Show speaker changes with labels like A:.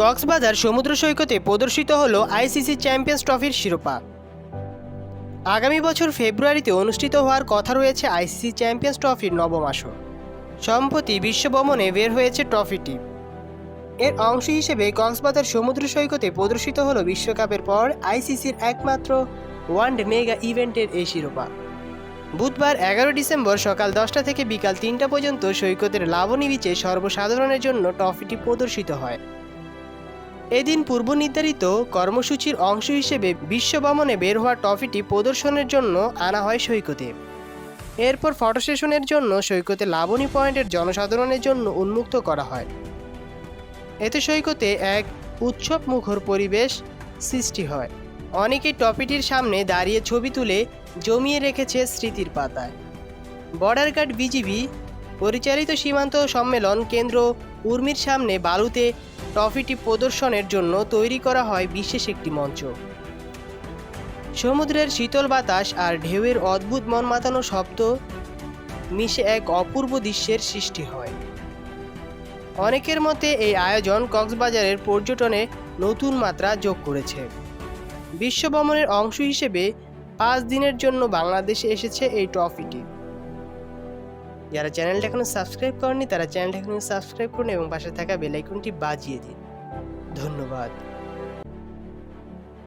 A: কক্সবাজার সমুদ্র সৈকতে প্রদর্শিত হল আইসিসি চ্যাম্পিয়ন্স ট্রফির শিরোপা। আগামী বছর ফেব্রুয়ারিতে অনুষ্ঠিত হওয়ার কথা রয়েছে আইসিসি চ্যাম্পিয়ন্স ট্রফির নবম আসর। সম্প্রতি বিশ্বভ্রমণে বের হয়েছে ট্রফিটি। এর অংশ হিসেবে কক্সবাজার সমুদ্র সৈকতে প্রদর্শিত হল বিশ্বকাপের পর আইসিসির একমাত্র ওয়ানডে মেগা ইভেন্টের এই শিরোপা। বুধবার এগারো ডিসেম্বর সকাল দশটা থেকে বিকাল তিনটা পর্যন্ত সৈকতের লাবণী বিচে সর্বসাধারণের জন্য ট্রফিটি প্রদর্শিত হয়। এদিন পূর্ব নির্ধারিত কর্মসূচির অংশ হিসেবে বিশ্বভ্রমণে বের হওয়া ট্রফিটি প্রদর্শনের জন্য আনা হয় সৈকতে। এরপর ফটো সেশনের জন্য সৈকতে লাবণী পয়েন্টের জনসাধারণের জন্য উন্মুক্ত করা হয়। এতে সৈকতে এক উৎসব মুখর পরিবেশ সৃষ্টি হয়। অনেকে ট্রফিটির সামনে দাঁড়িয়ে ছবি তুলে জমিয়ে রেখেছে স্মৃতির পাতায়। বর্ডার গার্ড বিজিবি পরিচালিত সীমান্ত সম্মেলন কেন্দ্র উর্মির সামনে বালুতে ট্রফিটি প্রদর্শনের জন্য তৈরি করা হয় বিশেষ একটি মঞ্চ। সমুদ্রের শীতল বাতাস আর ঢেউয়ের অদ্ভুত মন মাতানো শব্দ মিশে এক অপূর্ব দৃশ্যের সৃষ্টি হয়। অনেকের মতে এই আয়োজন কক্সবাজারের পর্যটনে নতুন মাত্রা যোগ করেছে। বিশ্ব ভ্রমণের অংশ হিসেবে পাঁচ দিনের জন্য বাংলাদেশে এসেছে এই ট্রফিটি। যারা চ্যানেলটা এখনও সাবস্ক্রাইব করেনি তারা চ্যানেলটা এখনও সাবস্ক্রাইব করুন এবং পাশে থাকা বেলাইকনটি বাজিয়ে দিন। ধন্যবাদ।